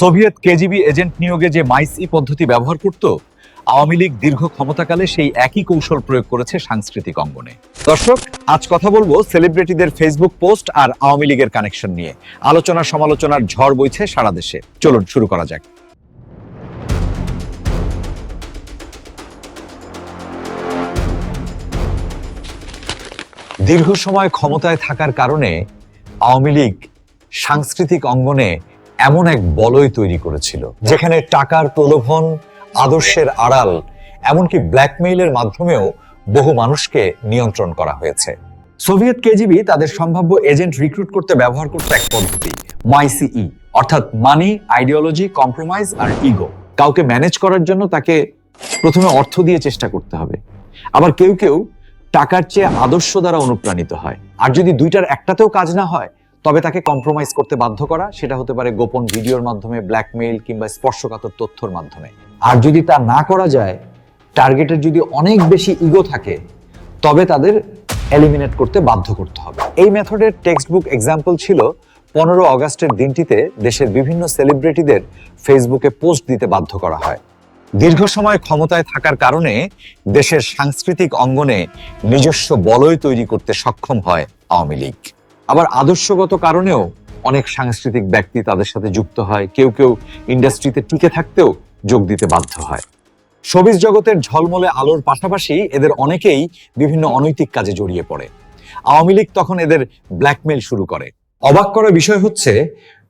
Soviet KGB agent নিয়োগে যে মাইসি পদ্ধতি ব্যবহার করত, আওয়ামী লীগ দীর্ঘ ক্ষমতাকালে সেই একই কৌশল প্রয়োগ করেছে সাংস্কৃতিক অঙ্গনে। দর্শক, আজ কথা বলব সেলিব্রিটিদের ফেসবুক পোস্ট আর আওয়ামী লীগের কানেকশন নিয়ে। আলোচনা সমালোচনার ঝড় বইছে সারা দেশে। চলুন, শুরু করা যাক। দীর্ঘ সময় ক্ষমতায় থাকার কারণে আওয়ামী লীগ সাংস্কৃতিক অঙ্গনে এমন এক বলয় তৈরি করেছিল, যেখানে টাকার প্রলোভন, আদর্শের আড়াল, এমনকি ব্ল্যাকমেইলের মাধ্যমেও বহু মানুষকে নিয়ন্ত্রণ করা হয়েছে। সোভিয়েত কেজিবি তাদের সম্ভাব্য এজেন্ট রিক্রুট করতে ব্যবহার করতে এক পদ্ধতি মাইসিই অর্থাৎ মানি, আইডিওলজি, কম্প্রোমাইজ আর ইগো। কাউকে ম্যানেজ করার জন্য তাকে প্রথমে অর্থ দিয়ে চেষ্টা করতে হবে। আবার কেউ কেউ টাকার চেয়ে আদর্শ দ্বারা অনুপ্রাণিত হয়। আর যদি দুইটার একটাতেও কাজ না হয় তবে তাকে কম্প্রোমাইজ করতে বাধ্য করা, সেটা হতে পারে গোপন ভিডিওর মাধ্যমে ব্ল্যাকমেইল কিংবা স্পর্শকাতর তথ্যর মাধ্যমে। আর যদি তা না করা যায় টার্গেটের যদি অনেক বেশি ইগো থাকে, তবে তাদের এলিমিনেট করতে বাধ্য করতে হবে। এই মেথডের টেক্সট বুক এক্সাম্পল ছিল পনেরো অগস্টের দিনটিতে দেশের বিভিন্ন সেলিব্রিটিদের ফেসবুকে পোস্ট দিতে বাধ্য করা হয়। দীর্ঘ সময় ক্ষমতায় থাকার কারণে দেশের সাংস্কৃতিক অঙ্গনে নিজস্ব বলয় তৈরি করতে সক্ষম হয় আওয়ামী লীগ। আবার আদর্শগত কারণেও অনেক সাংস্কৃতিক ব্যক্তি তাদের সাথে যুক্ত হয়। কেউ কেউ ইন্ডাস্ট্রিতে টিকে থাকতেও যোগ দিতে বাধ্য হয়। শোবিজ জগতের ঝলমলে আলোর পাশাপাশি এদের অনেকেই বিভিন্ন অনৈতিক কাজে জড়িয়ে পড়ে। আওয়ামী লীগ তখন এদের ব্ল্যাকমেইল শুরু করে। অবাক করার বিষয় হচ্ছে,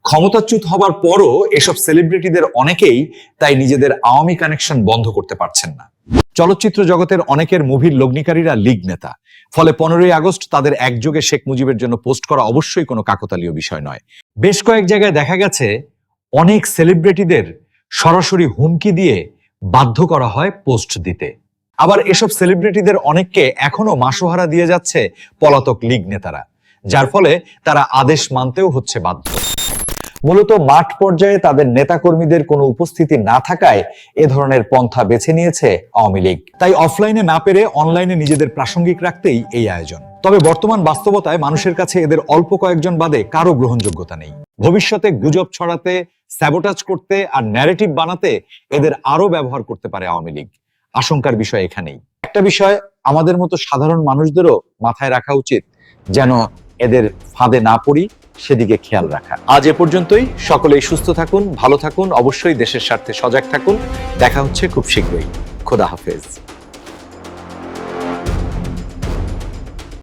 ক্ষমতাচ্যুত হবার পরও এসব সেলিব্রিটিদের অনেকেই তাই নিজেদের আওয়ামী কানেকশন বন্ধ করতে পারছেন না। চলচ্চিত্র জগতের অনেকের মুভির লগ্নিকারীরা লীগ নেতা। ফলে পনেরোই আগস্ট তাদের একযোগে শেখ মুজিবের জন্য পোস্ট করা অবশ্যই কোনো কাকতালীয় বিষয় নয়। বেশ কয়েক জায়গায় দেখা গেছে, অনেক সেলিব্রিটিদের সরাসরি হুমকি দিয়ে বাধ্য করা হয় পোস্ট দিতে। আবার এসব সেলিব্রিটিদের অনেককে এখনও মাসোহারা দিয়ে যাচ্ছে পলাতক লীগ নেতারা, যার ফলে তারা আদেশ মানতেও হচ্ছে বাধ্য। মূলত মাঠ পর্যায়ে তাদের নেতাকর্মীদের কোনো উপস্থিতি না থাকায় এ ধরনের পন্থা বেছে নিয়েছে আওয়ামী লীগ। তাই অফলাইনে না পেরে অনলাইনে নিজেদের প্রাসঙ্গিক রাখতেই এই আয়োজন। তবে বর্তমান বাস্তবতায় মানুষের কাছে এদের অল্প কয়েকজন বাদে কারও গ্রহণযোগ্যতা নেই। ভবিষ্যতে গুজব ছড়াতে স্যাবোটাজ করতে আর ন্যারেটিভ বানাতে এদের আরও ব্যবহার করতে পারে আওয়ামী লীগ। আশঙ্কার বিষয় এখানেই। একটা বিষয়, আমাদের মতো সাধারণ মানুষদেরও মাথায় রাখা উচিত যেন এদের ফাঁদে না পড়ি সেদিকে খেয়াল রাখা। আজ এ পর্যন্তই। সকলেই সুস্থ থাকুন, ভালো থাকুন, অবশ্যই দেশের স্বার্থে সজাগ থাকুন। দেখা হচ্ছে খুব শীঘ্রই। খোদা হাফেজ।